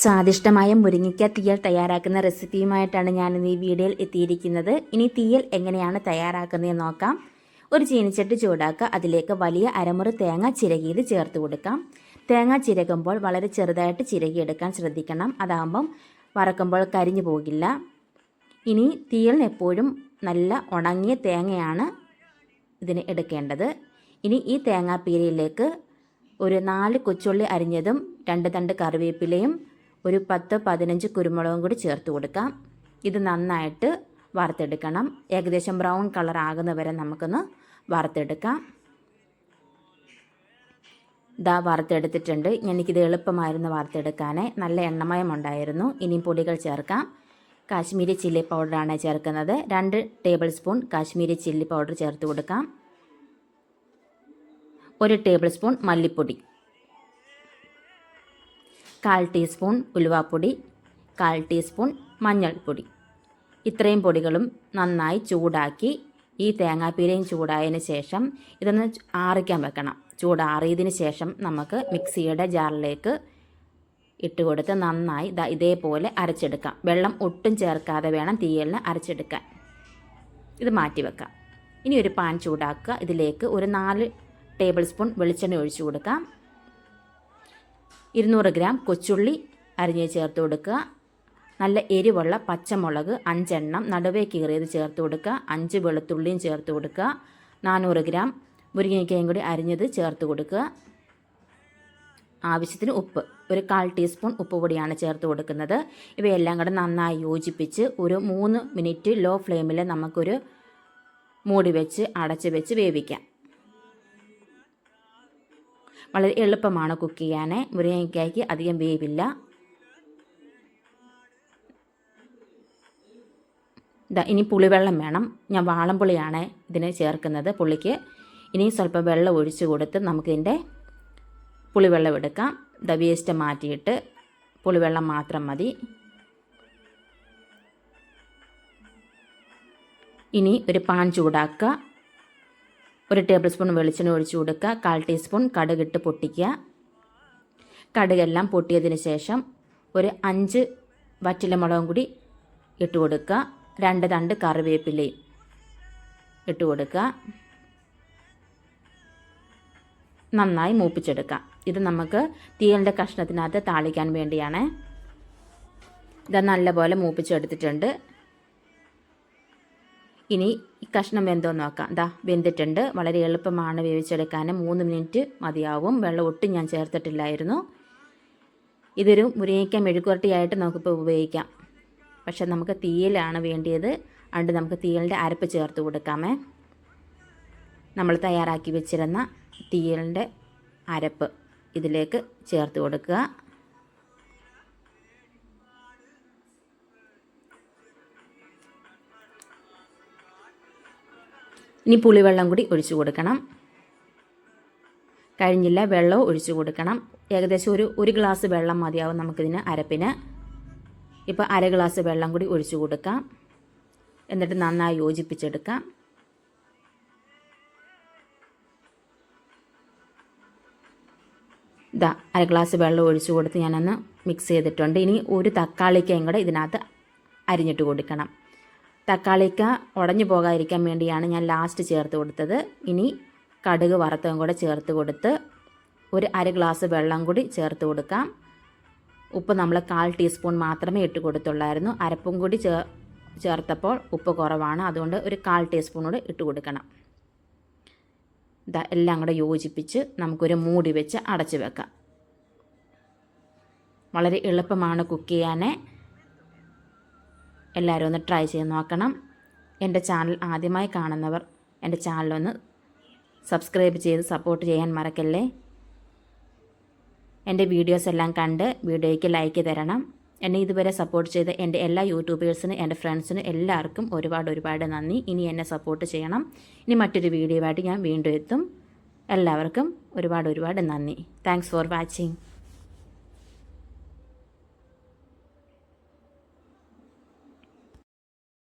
സ്വാദിഷ്ടമായ മുരിങ്ങയ്ക്ക തീയൽ തയ്യാറാക്കുന്ന റെസിപ്പിയുമായിട്ടാണ് ഞാൻ ഈ വീഡിയോയിൽ എത്തിയിരിക്കുന്നത്. ഇനി തീയൽ എങ്ങനെയാണ് തയ്യാറാക്കുന്നതെന്ന് നോക്കാം. ഒരു ചീനിച്ചട്ടി ചൂടാക്കുക. അതിലേക്ക് വലിയ അരമുറി തേങ്ങ ചിരകിയിൽ ചേർത്ത് കൊടുക്കാം. തേങ്ങ ചിരകുമ്പോൾ വളരെ ചെറുതായിട്ട് ചിരകിയെടുക്കാൻ ശ്രദ്ധിക്കണം. അതാകുമ്പം വറക്കുമ്പോൾ കരിഞ്ഞു പോകില്ല. ഇനി തീയലിന് എപ്പോഴും നല്ല ഉണങ്ങിയ തേങ്ങയാണ് ഇതിന് എടുക്കേണ്ടത്. ഇനി ഈ തേങ്ങാപ്പീരയിലേക്ക് ഒരു നാല് കൊച്ചുള്ളി അരിഞ്ഞതും രണ്ട് തണ്ട് കറിവേപ്പിലയും ഒരു പത്ത് പതിനഞ്ച് കുരുമുളകും കൂടി ചേർത്ത് കൊടുക്കാം. ഇത് നന്നായിട്ട് വറുത്തെടുക്കണം. ഏകദേശം ബ്രൗൺ കളർ ആകുന്ന വരെ നമുക്കൊന്ന് വറുത്തെടുക്കാം. ഇതാ വറുത്തെടുത്തിട്ടുണ്ട്. എനിക്കിത് എളുപ്പമായിരുന്നു വറുത്തെടുക്കാനേ. നല്ല എണ്ണമയം ഉണ്ടായിരുന്നു ഇനിയും പൊടികൾ ചേർക്കാം. കാശ്മീരി ചില്ലി പൗഡറാണ് ചേർക്കുന്നത്. രണ്ട് table spoon Kashmiri chilli powder ചേർത്ത് കൊടുക്കാം. ഒരു ടേബിൾ സ്പൂൺ മല്ലിപ്പൊടി. കാൽ ടീസ്പൂൺ ഉലുവാപ്പൊടി കാൽ ടീസ്പൂൺ മഞ്ഞൾപ്പൊടി. ഇത്രയും പൊടികളും നന്നായി ചൂടാക്കി ഈ തേങ്ങാപ്പീരയും ചൂടായതിന് ശേഷം ഇതൊന്ന് ആറിക്കാൻ വെക്കണം. ചൂടാറിയതിന് ശേഷം നമുക്ക് മിക്സിയുടെ ജാറിലേക്ക് ഇട്ട് കൊടുത്ത് നന്നായി ഇതേപോലെ അരച്ചെടുക്കാം. വെള്ളം ഒട്ടും ചേർക്കാതെ വേണം തീയലിന് അരച്ചെടുക്കാൻ. ഇത് മാറ്റി വെക്കാം. ഇനി ഒരു പാൻ ചൂടാക്കുക. ഇതിലേക്ക് ഒരു നാല് ടേബിൾ സ്പൂൺ വെളിച്ചെണ്ണ ഒഴിച്ചു കൊടുക്കാം. ഇരുന്നൂറ് ഗ്രാം കൊച്ചുള്ളി അരിഞ്ഞ് ചേർത്ത് കൊടുക്കുക. നല്ല എരിവുള്ള പച്ചമുളക് അഞ്ചെണ്ണം നടുവേ കീറിയത് ചേർത്ത് കൊടുക്കുക. അഞ്ച് വെളുത്തുള്ളിയും ചേർത്ത് കൊടുക്കുക. നാനൂറ് ഗ്രാം മുരിങ്ങയ്ക്കയും കൂടി അരിഞ്ഞത് ചേർത്ത് കൊടുക്കുക. ആവശ്യത്തിന് ഉപ്പ് ഒരു കാൽ ടീസ്പൂൺ ഉപ്പ് പൊടിയാണ് ചേർത്ത് കൊടുക്കുന്നത്. ഇവയെല്ലാം കൂടെ നന്നായി യോജിപ്പിച്ച് ഒരു മൂന്ന് മിനിറ്റ് ലോ ഫ്ലെയിമിൽ നമുക്കൊരു മൂടി വെച്ച് അടച്ച് വെച്ച് വേവിക്കാം. വളരെ എളുപ്പമാണ് കുക്ക് ചെയ്യാൻ മുരിങ്ങയ്ക്കായ്ക്ക് അധികം വേവില്ല. ഇനി പുളിവെള്ളം വേണം. ഞാൻ വാളംപുളിയാണ് ഇതിന് ചേർക്കുന്നത് പുളിക്ക്. ഇനി സ്വല്പം വെള്ളം ഒഴിച്ചു കൊടുത്ത് നമുക്കിതിന്റെ പുളിവെള്ളം എടുക്കാം. ഇതാ വേസ്റ്റ് മാറ്റിയിട്ട് പുളിവെള്ളം മാത്രം മതി. ഇനി ഒരു പാൻ ചൂടാക്കുക. ഒരു ടേബിൾ സ്പൂൺ വെളിച്ചെണ്ണ ഒഴിച്ചു കൊടുക്കുക. കാൽ ടീസ്പൂൺ കടുകിട്ട് പൊട്ടിക്കുക. കടുകെല്ലാം പൊട്ടിയതിന് ശേഷം ഒരു അഞ്ച് വറ്റിലമുളകും കൂടി ഇട്ട് കൊടുക്കുക. രണ്ട് തണ്ട് കറിവേപ്പിലയും ഇട്ട് കൊടുക്കുക. നന്നായി മൂപ്പിച്ചെടുക്കുക. ഇത് നമുക്ക് തീയലിന്റെ കഷ്ണത്തിനകത്ത് താളിക്കാൻ വേണ്ടിയാണ്. ഇത് നല്ലപോലെ മൂപ്പിച്ചെടുത്തിട്ടുണ്ട്. ഇനി ഈ കഷ്ണം വെന്തോ നോക്കാം. ദാ വെന്തിട്ടുണ്ട്. വളരെ എളുപ്പമാണ് വേവിച്ചെടുക്കാൻ മൂന്ന് മിനിറ്റ് മതിയാവും. വെള്ളം ഒട്ടും ഞാൻ ചേർത്തിട്ടില്ലായിരുന്നു. ഇതൊരു മുരിങ്ങയ്ക്ക മെഴുക്കുവരട്ടിയായിട്ട് നമുക്കിപ്പോൾ ഉപയോഗിക്കാം. പക്ഷെ നമുക്ക് തീയലാണ് വേണ്ടിയത്. അതുകൊണ്ട് നമുക്ക് തീയലിന്റെ അരപ്പ് ചേർത്ത് കൊടുക്കാമേ. നമ്മൾ തയ്യാറാക്കി വെച്ചിരുന്ന തീയലിന്റെ അരപ്പ് ഇതിലേക്ക് ചേർത്ത് കൊടുക്കുക. ഇനി പുളിവെള്ളം കൂടി ഒഴിച്ചു കൊടുക്കണം. കഴിഞ്ഞില്ല വെള്ളവും ഒഴിച്ചു കൊടുക്കണം. ഏകദേശം ഒരു ഒരു ഗ്ലാസ് വെള്ളം മതിയാവും നമുക്കിതിന് അരപ്പിന്. ഇപ്പോൾ അര ഗ്ലാസ് വെള്ളം കൂടി ഒഴിച്ചു കൊടുക്കാം. എന്നിട്ട് നന്നായി യോജിപ്പിച്ചെടുക്കാം. ഇതാ അര ഗ്ലാസ് വെള്ളം ഒഴിച്ചു കൊടുത്ത് ഞാനൊന്ന് മിക്സ് ചെയ്തിട്ടുണ്ട്. ഇനി ഒരു തക്കാളിക്കയും കൂടെ ഇതിനകത്ത് അരിഞ്ഞിട്ട് കൊടുക്കണം. തക്കാളിക്ക ഉടഞ്ഞു പോകാതിരിക്കാൻ വേണ്ടിയാണ് ഞാൻ ലാസ്റ്റ് ചേർത്ത് കൊടുത്തത്. ഇനി കടുക് വറുത്തതും കൂടെ ചേർത്ത് കൊടുത്ത് ഒരു അര ഗ്ലാസ് വെള്ളം കൂടി ചേർത്ത് കൊടുക്കാം. ഉപ്പ് നമ്മൾ കാൽ ടീസ്പൂൺ മാത്രമേ ഇട്ട് കൊടുത്തുള്ളായിരുന്നു. അരപ്പും കൂടി ചേ ചേർത്തപ്പോൾ ഉപ്പ് കുറവാണ്. അതുകൊണ്ട് ഒരു കാൽ ടീസ്പൂൺ കൂടെ ഇട്ട് കൊടുക്കണം. എല്ലാം കൂടെ യോജിപ്പിച്ച് നമുക്കൊരു മൂടി വെച്ച് അടച്ചു വെക്കാം. വളരെ എളുപ്പമാണ് കുക്ക് ചെയ്യാൻ എല്ലാവരും ഒന്ന് ട്രൈ ചെയ്ത് നോക്കണം. എന്റെ ചാനൽ ആദ്യമായി കാണുന്നവർ എന്റെ ചാനലൊന്ന് സബ്സ്ക്രൈബ് ചെയ്ത് സപ്പോർട്ട് ചെയ്യാൻ മറക്കല്ലേ? എന്റെ വീഡിയോസ് എല്ലാം കണ്ട് വീഡിയോയ്ക്ക് ലൈക്ക് തരണം. എന്നെ ഇതുവരെ സപ്പോർട്ട് ചെയ്ത എന്റെ എല്ലാ യൂട്യൂബേഴ്സിനും എന്റെ ഫ്രണ്ട്സിനും എല്ലാവർക്കും ഒരുപാട് ഒരുപാട് നന്ദി. ഇനി എന്നെ സപ്പോർട്ട് ചെയ്യണം. ഇനി മറ്റൊരു വീഡിയോ ആയിട്ട് ഞാൻ വീണ്ടും എത്തും. എല്ലാവർക്കും ഒരുപാട് ഒരുപാട് നന്ദി. Thanks for watching